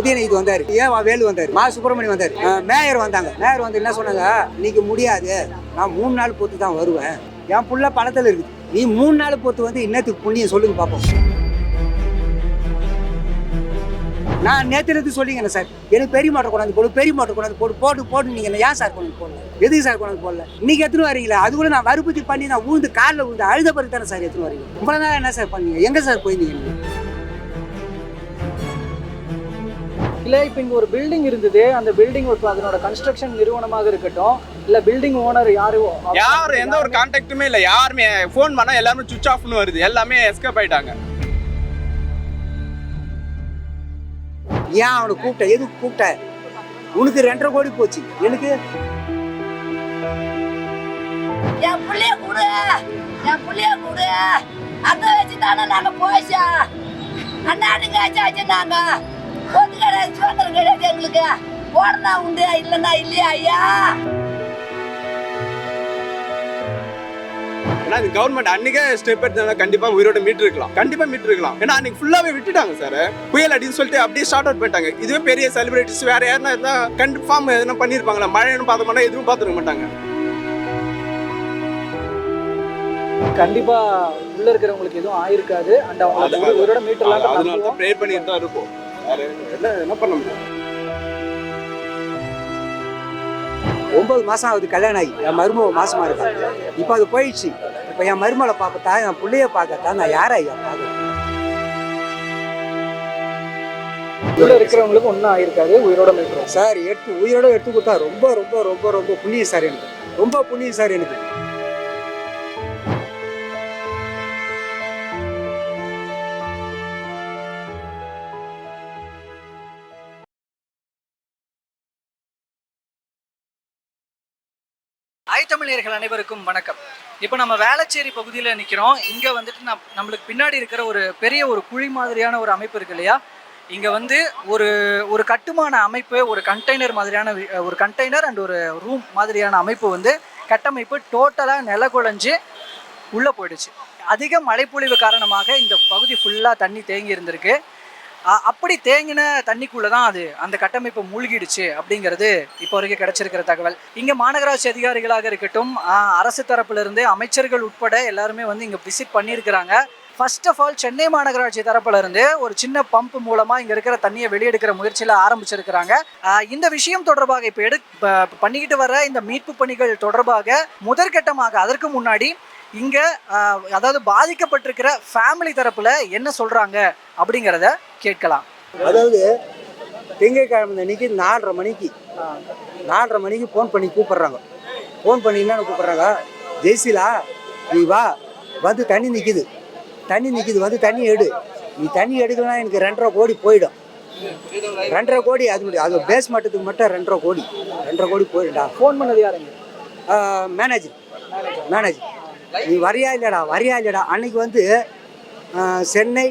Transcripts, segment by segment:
உதயநிதி வந்தார். ஏன் வேலு வந்தார்? மா சுப்பிரமணியம் வந்தார். மேயர் வந்தாங்க. மேயர் வந்து என்ன சொன்னாங்க? இன்னைக்கு முடியாது. நான் மூணு நாள் பொறுத்து தான் வருவேன். என் புள்ள பணத்தில் இருக்குது நீ மூணு நாள் பொறுத்து வந்து இன்னத்துக்கு புண்ணியம் சொல்லுங்க பார்ப்போம் நான் நேற்று நேற்று சொல்லிங்க சார்? எனக்கு பெரிய மாட்டை கொண்டாந்து போடு பெரிய மாட்டை கொண்டாந்து போடு போட்டு போட்டு நீங்கள் ஏன் சார் கொண்டாந்து போடல? எதுக்கு சார் கொண்டாந்து போடல? இன்னைக்கு எடுத்துன்னு வரீங்களா? அது கூட நான் வறுப்பத்தி பண்ணி நான் ஊழ்ந்து காலில் ஊந்து அழுத பிறகு தானே சார் எடுத்துன்னு வரீங்க? இவ்வளோ நேரம் என்ன சார் பண்ணீங்க? எங்கே சார் போயிருந்தீங்க இல்லை இப்போ இங்கே ஒரு பில்டிங் இருந்தது. அந்த பில்டிங் இப்போ அதனோட கன்ஸ்ட்ரக்ஷன் நிறுவனமாக இருக்கட்டும். இல்லை பில்டிங் ஓனர் யாரு? யாரும் எந்த ஒரு கான்டாக்டுமே இல்லை. யாருமே ஃபோன் பண்ணா எல்லாமே சுவிச் ஆஃப்னு வருது. எல்லாமே எஸ்கேப் ஆயிட்டாங்க. ஏன் அவனை கூப்பிட்ட? எதுக்கு கூப்பிட்ட? உனக்கு ரெண்டரை கோடி போச்சு. எனக்கு? என் புள்ளைய கொடு. என் புள்ளைய கொடு. அதை வச்சு தானே நாங்க போச்சா. அண்ணாடுங்க ஆச்சு நாங்க. ஒத்து கிடையாது சுதந்திரம் கிடையாது எங்களுக்கு. போடனா உண்டு இல்லைன்னா இல்லையா ஐயா? ஏன்னா இந்த கவர்மெண்ட் அன்னைக்கே ஸ்டெப் எடுத்தா கண்டிப்பா உயிரோட மீட்டு இருக்கலாம் கண்டிப்பா மீட்டு இருக்கலாம் ஏன்னா அன்னைக்கு ஃபுல்லாவே விட்டுட்டாங்க சார் புயல் அப்படின்னு சொல்லிட்டு அப்படியே ஸ்டார்ட் அவுட் பண்ணிட்டாங்க. இதுவே பெரிய செலிபிரிட்டிஸ் வேற யாருன்னா இருந்தா கன்ஃபார்ம் எதுனா பண்ணிருப்பாங்களா? மழைன்னு பார்த்த மாட்டா எதுவும் பார்த்துருக்க மாட்டாங்க. கண்டிப்பா உள்ள இருக்கிறவங்களுக்கு எதுவும் ஆயிருக்காது. அண்ட் அவங்க உயிரோட மீட்டர்லாம் தான் ப்ரேயர் பண்ணிட்டு தான் இருப்போம். வேற என்ன என்ன பண்ண முடியும்? ஒன்பது மாசம் ஆகுது கல்யாணம் ஆகி. என் மருமக மாசமா இருக்கா? இப்போ அது போயிடுச்சு. இப்போ என் மருமகளை பார்க்கத்தா என் பிள்ளைய பார்க்கத்தா நான் யாரை ஐயா பார்க்கறேன் உள்ள இருக்கிறவங்களுக்கு ஒன்றும் ஆயிருக்காது உயிரோட மீட்டரும் சார் எடுத்து உயிரோட எடுத்து கொடுத்தா ரொம்ப ரொம்ப ரொம்ப ரொம்ப புண்ணியம் சார் எனக்கு. ரொம்ப புண்ணியம் சார் எனக்கு. தமிழர்கள் அனைவருக்கும் வணக்கம். இப்போ நம்ம வேளச்சேரி பகுதியில் நிற்கிறோம் இங்கே வந்துட்டு நம் நம்மளுக்கு பின்னாடி இருக்கிற ஒரு பெரிய ஒரு குழி மாதிரியான ஒரு அமைப்பு இருக்கு இல்லையா? இங்கே வந்து ஒரு ஒரு கட்டுமான அமைப்பு ஒரு கண்டெய்னர் மாதிரியான ஒரு கண்டெய்னர் அண்ட் ஒரு ரூம் மாதிரியான அமைப்பு வந்து கட்டமைப்பு டோட்டலாக நில குழஞ்சி உள்ளே போயிடுச்சு. அதிக மழைப்பொழிவு காரணமாக இந்த பகுதி ஃபுல்லாக தண்ணி தேங்கி இருந்திருக்கு. அப்படி தேங்கின தண்ணிக்குள்ளே தான் அது அந்த கட்டமைப்பு மூழ்கிடுச்சு அப்படிங்கிறது இப்போ வரைக்கும் கிடைச்சிருக்கிற தகவல். இங்கே மாநகராட்சி அதிகாரிகளாக இருக்கட்டும் அரசு தரப்பிலிருந்து அமைச்சர்கள் உட்பட எல்லாருமே வந்து இங்கே விசிட் பண்ணியிருக்கிறாங்க. ஃபர்ஸ்ட் ஆஃப் ஆல் சென்னை மாநகராட்சி தரப்புல இருந்து ஒரு சின்ன பம்ப் மூலமா இங்க இருக்கிற தண்ணியை வெளியெடுக்கிற முயற்சியில ஆரம்பிச்சிருக்கிறாங்க. இந்த விஷயம் தொடர்பாக இப்ப எடு ப- பண்ணிக்கிட்டு வர இந்த மீட்பு பணிகள் தொடர்பாக முதற்கட்டமாக அதற்கு முன்னாடி இங்க அதாவது பாதிக்கப்பட்டிருக்கிற ஃபேமிலி தரப்புல என்ன சொல்றாங்க அப்படிங்கிறத கேட்கலாம். அதாவது திங்கட்கிழமை அன்னைக்கு நாலரை மணிக்கு நாலரை மணிக்கு ஃபோன் பண்ணி கூப்பிடுறாங்க. ஃபோன் பண்ணி என்னன்னு கூப்பிடுறாங்க? ஜெய்சிலா நீ வா வந்து தண்ணி நிற்கிது தண்ணி நிற்கிது வந்து தண்ணி எடு. நீ தண்ணி எடுக்கலனா எனக்கு ரெண்டரை கோடி போயிடும். ரெண்டரை கோடி அது அது பேஸ் மட்டத்துக்கு மட்டும் ரெண்டரை கோடி. ரெண்டரை கோடி போயிடும்டா. ஃபோன் பண்ணது யாருங்க மேனேஜர் மேனேஜர் நீ வரியா இல்லைடா வரியா இல்லைடா. அன்னைக்கு வந்து சென்னை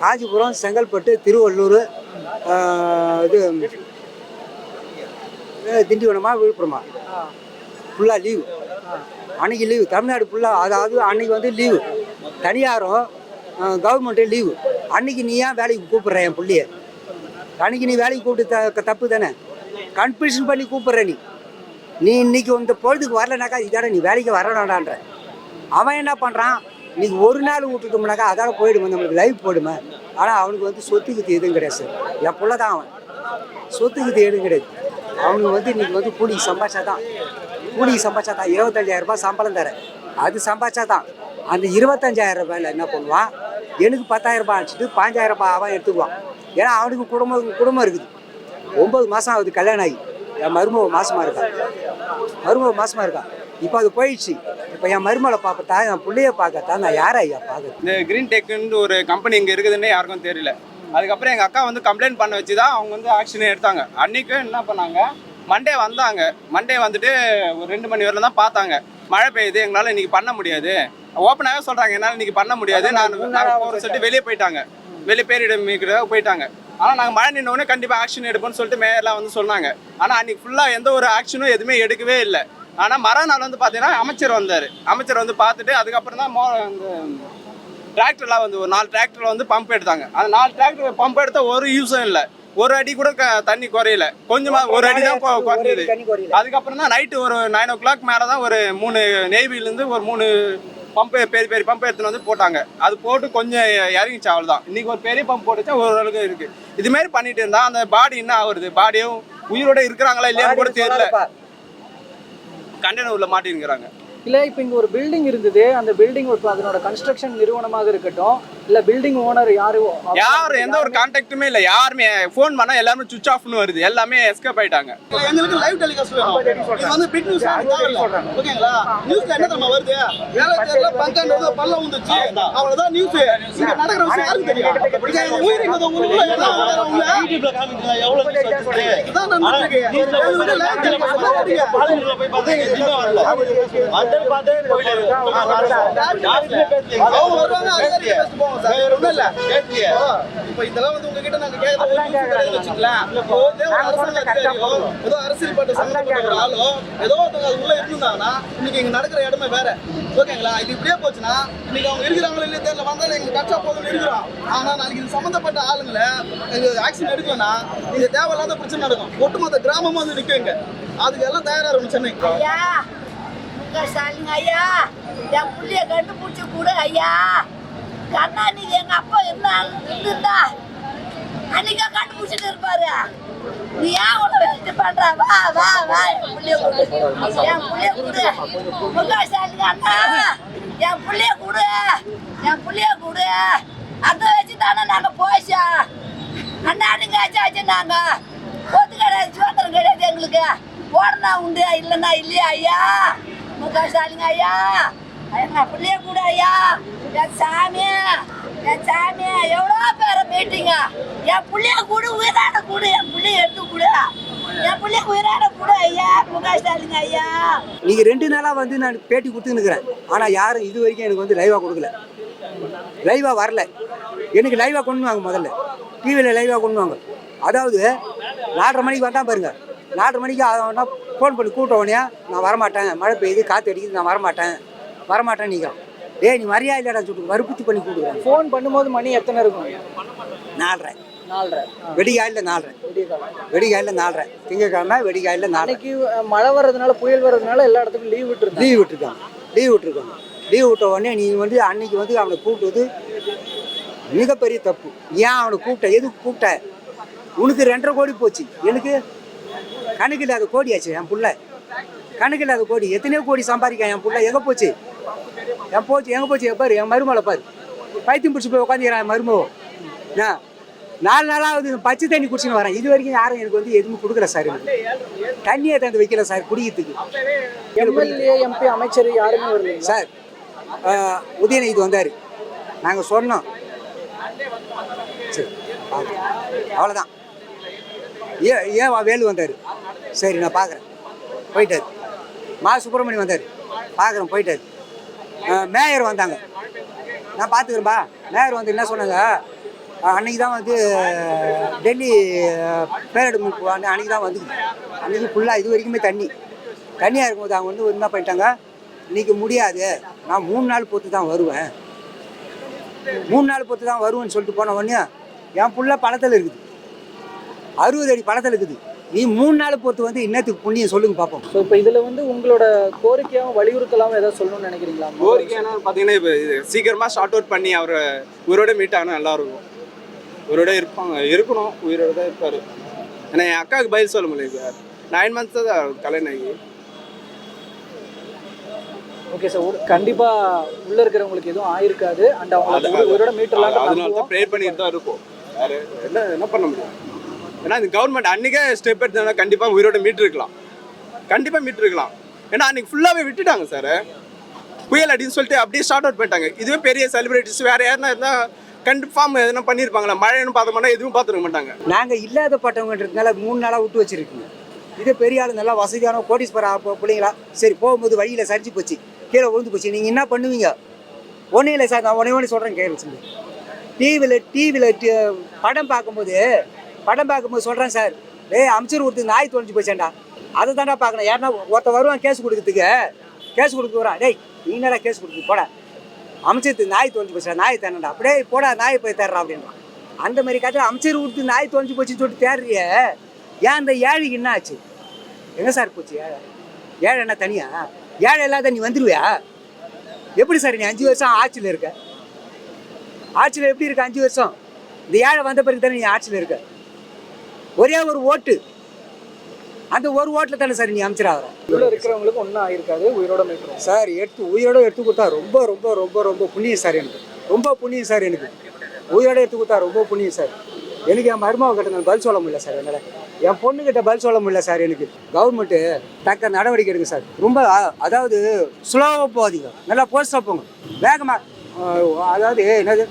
காஞ்சிபுரம் செங்கல்பட்டு திருவள்ளூர் இது திண்டிவனமா விழுப்புரமா. ஃபுல்லாக லீவு அன்னைக்கு லீவு தமிழ்நாடு ஃபுல்லாக அதாவது அன்னைக்கு வந்து லீவு தனியாரும் கவர்மெண்ட்டு லீவு அன்னைக்கு நீ ஏன் வேலைக்கு கூப்பிட்ற என் பிள்ளைய? அன்னைக்கு நீ வேலைக்கு கூப்பிட்டு த தப்பு தானே? கன்ஃபியூஷன் பண்ணி கூப்பிட்ற நீ. நீ இன்னைக்கு இந்த பொழுதுக்கு வரலனாக்கா இதான நீ வேலைக்கு வரணும்டான்ற. அவன் என்ன பண்ணுறான் இன்னைக்கு ஒரு நாள் விட்டுட்டோம்னாக்கா அதால் போயிடுமா நம்மளுக்கு லைஃப் போயிடுமா. ஆனால் அவனுக்கு வந்து சொத்து கித்து எதுவும் கிடையாது சார் என் தான் அவன். சொத்து கித்து எதுவும் கிடையாது. அவனுக்கு வந்து இன்னைக்கு வந்து கூலிக்கு சம்பாதிச்சா தான் கூலிக்கு சம்பாதிச்சா தான் இருபத்தஞ்சாயிரம் ரூபாய் சம்பளம் தரேன். அது சம்பாதிச்சா தான் அந்த இருபத்தஞ்சாயிரம் ரூபாயில் என்ன பண்ணுவான்? எனக்கு பத்தாயிரம் ரூபாய் அடிச்சுட்டு பாஞ்சாயிரம் ரூபாய் அவன் எடுத்துக்குவான். ஏன்னா அவனுக்கு குடும்பம் குடும்பம் இருக்குது. ஒம்பது மாதம் ஆகுது கல்யாணம் ஆகி. என் மருமக மாசமாக இருக்கா? மருமக மாசமாக இருக்கா? இப்போ அது போயிடுச்சு. இப்போ என் மருமகளை பார்க்கத்தா என் பிள்ளைய பார்க்கத்தா நான் யாரை ஐயா பார்க்க இந்த கிரீன் டெக்குன்னு ஒரு கம்பெனி இங்கே இருக்குதுன்னு யாருக்கும் தெரியல. அதுக்கப்புறம் எங்கள் அக்கா வந்து கம்ப்ளைண்ட் பண்ண வச்சு தான் அவங்க வந்து ஆக்ஷனே எடுத்தாங்க. அன்றைக்கும் என்ன பண்ணாங்க? மண்டே வந்தாங்க. மண்டே வந்துட்டு ஒரு ரெண்டு மணி வரல தான் பார்த்தாங்க. மழை பெய்யுது எங்களால் இன்றைக்கி பண்ண முடியாது. ஓப்பனாகவே சொல்கிறாங்க என்னால் இன்னைக்கு பண்ண முடியாது. நான் ஒரு சொல்லிட்டு வெளியே போயிட்டாங்க. வெளியே பேரிடம் போயிட்டாங்க. ஆனால் நாங்கள் மழை நின்னோடனே கண்டிப்பாக ஆக்ஷன் எடுப்போம்னு சொல்லிட்டு மேயர்லாம் வந்து சொன்னாங்க. ஆனால் அன்னைக்கு ஃபுல்லாக எந்த ஒரு ஆக்ஷனும் எதுவுமே எடுக்கவே இல்லை. ஆனால் மறுநாள் வந்து பார்த்தீங்கன்னா அமைச்சர் வந்தார். அமைச்சர் வந்து பார்த்துட்டு அதுக்கப்புறம் தான் மோ இந்த டிராக்டர்லாம் வந்து ஒரு நாலு டிராக்டர்ல வந்து பம்ப் எடுத்தாங்க. அந்த நாலு டிராக்டர் பம்ப் எடுத்த ஒரு யூஸும் இல்லை. ஒரு அடி கூட தண்ணி குறையல. கொஞ்சமா ஒரு அடி தான் குறைஞ்சது. அதுக்கப்புறம் தான் நைட்டு ஒரு நைன் ஓ கிளாக் மேலே தான் ஒரு மூணு நெய்விலேருந்து ஒரு மூணு பம்பு பெரிய பெரிய பம்பு எடுத்துன்னு வந்து போட்டாங்க. அது போட்டு கொஞ்சம் இறங்கிச்சு அவ்வளோதான் இன்னைக்கு ஒரு பெரிய பம்ப் போட்டுச்சா ஓரளவுக்கு இருக்கு. இது மாதிரி பண்ணிட்டு இருந்தா அந்த பாடி என்ன ஆகுறது? பாடியும் உயிரோட இருக்கிறாங்களா இல்லையான்னு கூட தெரியல. கண்டெய்னர் உள்ள மாட்டிருக்கிறாங்க இல்லை இப்போ இங்கே ஒரு பில்டிங் இருந்தது அந்த பில்டிங் இப்போ அதனோட கன்ஸ்ட்ரக்ஷன் நிறுவனமாக இருக்கட்டும் இல்லை பில்டிங் ஓனர் யாரும் யாரும் எந்த ஒரு கான்டாக்டுமே இல்லை யாருமே ஃபோன் பண்ணா எல்லாருமே சுவிச் ஆஃப்னு வருது எல்லாமே எஸ்கேப் ஆயிட்டாங்க எங்களுக்கு லைவ் டெலிகாஸ்ட் வேணும் இது வந்து பிட் நியூஸ் ஓகேங்களா நியூஸ்ல என்ன தெரியுமா வருது வேலை தெரியல பஞ்சாயத்து பல்ல வந்துச்சு அவ்வளவுதான் நியூஸ் இங்க நடக்கிற விஷயம் யாருக்கு தெரியும் இங்க எங்க உயிர் இங்க உள்ள எல்லாம் உள்ள இதுதான் நடந்துட்டு இருக்கு இது வந்து live telecast வருவாங்க. அவங்க வருவாங்க அதிகாரி பேசிட்டு போவாங்க சார். வேற ஒண்ணும் இல்ல. இப்ப இதெல்லாம் வந்து உங்ககிட்ட நாங்க கிடையாதுன்னு வச்சுக்கலாம். ஒரு அரசாங்க அதிகாரியோ, ஏதோ அரசியல் பட்ட சம்பந்தப்பட்ட ஒரு ஆளோ ஏதோ ஒருத்தவங்க அது உள்ள இருந்தாங்கன்னா இன்னைக்கு இங்க நடக்கிற இடமே வேற. ஓகேங்களா? இது இப்படியே போச்சுன்னா இன்னைக்கு அவங்க இருக்கிறாங்களோ இல்லையோ தெரியல. வந்தாலும் எங்களுக்கு கச்சா போதும்னு இருக்கிறோம். ஆனா நாளைக்கு இது சம்பந்தப்பட்ட ஆளுங்களை ஆக்ஷன் எடுக்கலன்னா இங்க தேவையில்லாத பிரச்சனை நடக்கும். ஒட்டுமொத்த கிராமமும் வந்து இங்க அதுக்கு எல்லாம் தயாரா இருக்கணும் சென்னை ஐயா ஸ்டாலின் ஐயா. என் புள்ளைய கண்டுபிடிச்சு கொடு ஐயா. கருணாநிதி எங்க அப்பா என்ன இருந்திருந்தா அன்னைக்கா கண்டுபிடிச்சிட்டு இருப்பாரு. நீ ஏன் உன வச்சுட்டு பண்ற? வா வா வா என் புள்ளிய கொடு. என் புள்ளிய கொடு. முக ஸ்டாலின் அண்ணா என் பிள்ளைய கொடு. என் புள்ளிய கொடு. அதை வச்சு தானே நாங்க போச்சோம் அண்ணாடுங்க ஆச்சாச்சு நாங்க. ஒத்து கிடையாது சுதந்திரம் கிடையாது எங்களுக்கு. போடனா உண்டு இல்லைன்னா இல்லையா ஐயா? முக ஸ்டாலின் ஐயா. எங்க பிள்ளைய கூட ஐயா. என் சாமி என் சாமி எவ்வளோ பேரை மீட்டிங்க? என் பிள்ளைய கூட உயிராட கூட என் பிள்ளைய எடுத்து கூட. என் பிள்ளைய உயிராட கூட ஐயா முக ஸ்டாலின் ஐயா. நீங்க ரெண்டு நாளா வந்து நான் பேட்டி கொடுத்துன்னு ஆனா யாரும் இது வரைக்கும் எனக்கு வந்து லைவா கொடுக்கல. லைவா வரல. எனக்கு லைவா கொண்டு வாங்க முதல்ல. டிவியில் லைவாக கொண்டு வாங்க அதாவது நாலரை மணிக்கு வந்தால் பாருங்க. நாலரை மணிக்கு ஆகணும்னா ஃபோன் பண்ணி கூட்ட உடனே நான் வரமாட்டேன். மழை பெய்யுது காற்று அடிக்குது நான் வரமாட்டேன். வரமாட்டேன் நீங்க டேய் நீ மரியாதை இல்லடா சொல்லிட்டு வற்புறுத்தி பண்ணி கூப்பிடுறாங்க ஃபோன் பண்ணும்போது மணி எத்தனை இருக்கும்? நாலரை. நாலரை. வெடிகாயில் நாலரை. வெடிகாயில் நாலரை. திங்கக்கிழமை வெடிகாயில் அஹ், மழை வர்றதுனால புயல் வர்றதுனால எல்லா இடத்துக்கும் லீவ் விட்டுருந்தாங்க. லீவ் விட்டுருக்காங்க. லீவ் விட்டுருக்காங்க. லீவ் விட்ட உடனே நீ வந்து அன்னைக்கு வந்து அவனை கூப்பிட்டது மிகப்பெரிய தப்பு. ஏன் அவனை கூப்பிட்ட? எதுக்கு கூப்பிட்ட? உனக்கு ரெண்டரை கோடி போச்சு. எனக்கு கணக்கு இல்லாத கோடி ஆச்சு என் புள்ள. கணக்கு இல்லாத கோடி. எத்தனையோ கோடி சம்பாதிக்க என் புள்ள. எங்கே போச்சு? என் போச்சு எங்கே போச்சு? பாரு என் மருமலை பாரு. பைத்தியம் பிடிச்சி போய் உட்காந்துக்கிறான் என் நான் நாலு நாளாவது பச்சை தண்ணி குடிச்சுன்னு வரேன். இது வரைக்கும் யாரும் எனக்கு வந்து எதுவும் கொடுக்கல சார் எனக்கு. தண்ணியை தந்து வைக்கல சார் குடிக்கிறதுக்கு. எம்எல்ஏ எம்பி அமைச்சர் யாருமே வரல சார் உதயநிதி வந்தார். நாங்கள் சொன்னோம். சரி அவ்வளோதான் ஏ ஏன் வா- வேலு வந்தார். சரி நான் பார்க்குறேன் போயிட்டார். மா சுப்பிரமணியம் வந்தார். பார்க்குறேன் போயிட்டார். மேயர் வந்தாங்க. நான் பார்த்துக்கிறேன்பா மேயர் வந்து என்ன சொன்னாங்க? அன்னைக்கு தான் வந்து டெல்லி ஆஹ், பேரிடர் அன்னை- அன்னைக்கு தான் வந்து அன்னைக்கு ஃபுல்லாக இது வரைக்குமே தண்ணி. தண்ணியாக இருக்கும்போது அவங்க வந்து என்ன பண்ணிட்டாங்க? இன்னைக்கு முடியாது. நான் மூணு நாள் பொறுத்து தான் வருவேன். மூணு நாள் பொறுத்து தான் வருவேன்னு சொல்லிட்டு போன உடனே என் புள்ள பழத்தில் இருக்குது. அறுபது அடி பணத்தில் இருக்குது நீ மூணு நாள் பொறுத்து வந்து இன்னத்துக்கு புண்ணியம் சொல்லுங்க பார்ப்போம் ஸோ இப்போ இதில் வந்து உங்களோட கோரிக்கையாகவும் வலியுறுத்தலாகவும் ஏதாவது சொல்லணும்னு நினைக்கிறீங்களா? கோரிக்கை என்ன பார்த்தீங்கன்னா இப்போ இது சீக்கிரமாக ஷார்ட் அவுட் பண்ணி அவரை உயிரோட மீட் ஆனால் நல்லா இருக்கும். உயிரோட இருப்பாங்க. இருக்கணும். உயிரோட தான் இருப்பார். ஏன்னா என் அக்காவுக்கு பதில் சொல்ல முடியல சார் நைன் மந்த்ஸ் தான் ஆகி ஓகே சார் கண்டிப்பாக உள்ளே இருக்கிறவங்களுக்கு எதுவும் ஆயிருக்காது. அண்ட் அவங்க உயிரோட மீட்டர்லாம் அதனால தான் ப்ரே பண்ணிட்டு தான் இருக்கும். வேறு என்ன என்ன பண்ண முடியும்? ஏன்னா இந்த கவர்மெண்ட் அன்றைக்கே ஸ்டெப் எடுத்ததுனா கண்டிப்பாக உயிரோட மீட் இருக்கலாம் கண்டிப்பாக மீட் இருக்கலாம் ஏன்னா அன்றைக்கி ஃபுல்லாகவே விட்டுட்டாங்க சார் புயல் அப்படின்னு சொல்லிட்டு அப்படியே ஸ்டார்ட் அவுட் பண்ணிட்டாங்க. இதுவே பெரிய செலிபிரிட்டிஸ் வேறு யாருன்னா இருந்தால் கன்ஃபார்ம் எதுனா பண்ணியிருப்பாங்களா மழைன்னு பார்த்தோம்னா எதுவும் பார்த்துருக்க மாட்டாங்க. நாங்கள் இல்லாத பட்டவங்கன்றதுனால மூணு நாளாக விட்டு வச்சிருக்கீங்க இதே பெரிய ஆளு நல்லா வசதியான கோடீஸ்வர பிள்ளைங்களா? சரி போகும்போது வழியில் சரிஞ்சு போச்சு. கீழே விழுந்து போச்சு. நீங்கள் என்ன பண்ணுவீங்க? ஒன்றும் இல்லை சார் நான் ஒன்றே ஒன்று சொல்கிறேன் கேள்வி சொல்லி டிவியில் டிவியில் படம் பார்க்கும்போது படம் பார்க்கும்போது சொல்கிறேன் சார். டேய் அமைச்சர் ஒருத்தர் நாய் தொலைஞ்சு போச்சேன்டா அதை தாண்டா பார்க்கணும். யாருன்னா ஒருத்தன் வருவான் கேஸ் கொடுக்கறதுக்கு. கேஸ் கொடுக்க வரான் டேய் நீங்களா கேஸ் கொடுக்கு போட அமைச்சருக்கு நாய் தொலைஞ்சு போச்சா நாய் தானடா. அப்படியே போடா நாய் போய் தர்றா அப்படின்றான். அந்த மாதிரி காட்டில் அமைச்சர் ஒருத்தர் நாய் தொலைஞ்சு போச்சுன்னு சொல்லிட்டு தேடுறிய. ஏன் அந்த ஏழைக்கு என்ன ஆச்சு? எங்கே சார் போச்சு? ஏழை. ஏழை என்ன தனியா? ஏழை இல்லாத நீ வந்துடுவியா எப்படி சார் நீ அஞ்சு வருஷம் ஆட்சியில் இருக்க? ஆட்சியில் எப்படி இருக்க அஞ்சு வருஷம்? இந்த ஏழை வந்த பிறகு தானே நீ ஆட்சியில் இருக்க? ஒரே ஒரு ஓட்டு. அந்த ஒரு ஓட்டில் தானே சார் நீ அமைச்சராகிற உள்ள இருக்கிறவங்களுக்கு ஒன்றும் ஆயிருக்காது உயிரோட மீட்டுரும் சார் எடுத்து உயிரோட எடுத்து கொடுத்தா ரொம்ப ரொம்ப ரொம்ப ரொம்ப புண்ணியம் சார் எனக்கு. ரொம்ப புண்ணியம் சார் எனக்கு. உயிரோட எடுத்து கொடுத்தா ரொம்ப புண்ணியம் சார். எனக்கு என் மருமக கிட்ட நான் பதில் சொல்ல முடியல சார் என்னால். என் பொண்ணுகிட்ட பதில் சொல்ல முடியல சார் எனக்கு. கவர்மெண்ட்டு தக்க நடவடிக்கை எடுங்க சார். ரொம்ப அதாவது ஸ்லோவாக போகாதீங்க. நல்லா போஸ்டாக போங்க. வேகமாக அதாவது என்னது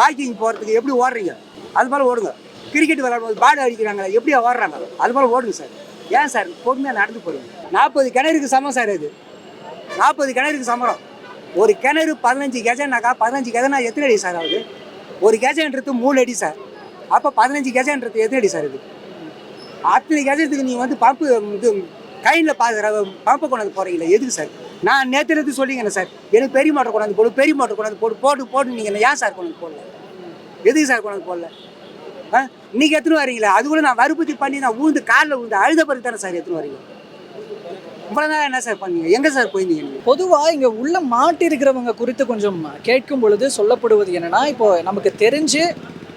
வாக்கிங் போகிறதுக்கு எப்படி ஓடுறீங்க? அது மாதிரி ஓடுங்க. கிரிக்கெட் விளையாடும்போது பாடு அடிக்கிறாங்க எப்படி ஓடுறாங்க? அது மாதிரி ஓடுங்க சார். ஏன் சார்? பொறுமையாக நடந்து போறீங்க நாற்பது கிணறுக்கு சமம் சார் இது. நாற்பது கிணறுக்கு சமரம். ஒரு கிணறு பதினஞ்சு கெஜன்னாக்கா பதினஞ்சு கெஜனா எத்தனை அடி சார் ஆகுது? ஒரு கெஜன்றது மூணு அடி சார். அப்போ பதினஞ்சு கெஜன்றது எத்தனை அடி சார் இது? அத்தனை கெஜத்துக்கு நீங்கள் வந்து பம்பு இது கையில் பார்க்குற பம்பை கொண்டாந்து போகிறீங்களா எதுக்கு சார்? நான் நேற்று எடுத்து சொல்லிங்கண்ணே சார். எனக்கு பெரிய மோட்டர் கொண்டாந்து போடு பெரிய மோட்டர் கொண்டாந்து போட்டு போட்டு போட்டு நீங்கள் ஏன் சார் கொண்டாந்து போடல? எதுக்கு சார் கொண்டாந்து போடல? இன்னைக்கு எடுத்துன்னு வரீங்களா? அது கூட நான் வறுபத்தி பண்ணி நான் ஊந்து காலில் ஊந்து அழுத பிறகு தானே சார் எத்தனை வரீங்க? இவ்வளோ என்ன சார் பண்ணீங்க? எங்கே சார் போயிருந்தீங்க நீங்கள் பொதுவாக இங்கே உள்ள மாட்டி இருக்கிறவங்க குறித்து கொஞ்சம் கேட்கும் பொழுது சொல்லப்படுவது என்னன்னா இப்போ நமக்கு தெரிஞ்சு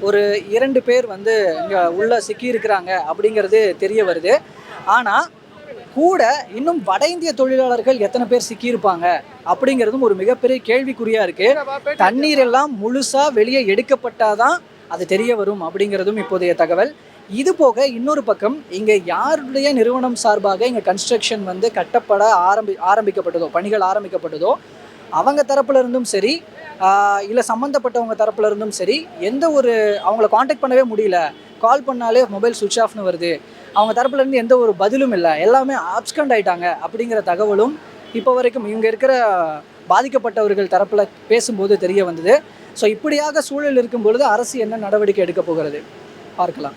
ஒரு இரண்டு பேர் வந்து இங்கே உள்ள சிக்கி இருக்கிறாங்க அப்படிங்கிறது தெரிய வருது. ஆனால் கூட இன்னும் வட இந்திய தொழிலாளர்கள் எத்தனை பேர் சிக்கியிருப்பாங்க அப்படிங்கிறதும் ஒரு மிகப்பெரிய கேள்விக்குறியாக இருக்குது தண்ணீர் எல்லாம் முழுசாக வெளியே எடுக்கப்பட்டாதான் அது தெரிய வரும் அப்படிங்கிறதும் இப்போதைய தகவல். இது போக இன்னொரு பக்கம் இங்கே யாருடைய நிறுவனம் சார்பாக இங்கே கன்ஸ்ட்ரக்ஷன் வந்து கட்டப்பட ஆரம்பி ஆரம்பிக்கப்பட்டதோ பணிகள் ஆரம்பிக்கப்பட்டதோ அவங்க தரப்புல இருந்தும் சரி இல்லை சம்மந்தப்பட்டவங்க தரப்புல இருந்தும் சரி எந்த ஒரு அவங்கள காண்டாக்ட் பண்ணவே முடியல. கால் பண்ணாலே மொபைல் சுவிட்ச் ஆஃப்னு வருது. அவங்க தரப்புலேருந்து எந்த ஒரு பதிலும் இல்லை. எல்லாமே ஆப்ஸ்கண்ட் ஆகிட்டாங்க அப்படிங்கிற தகவலும் இப்போ வரைக்கும் இங்கே இருக்கிற பாதிக்கப்பட்டவர்கள் தரப்பில் பேசும்போது தெரிய வந்தது. ஸோ இப்படியாக சூழல் இருக்கும் பொழுது அரசு என்ன நடவடிக்கை எடுக்கப் போகிறது? பார்க்கலாம்.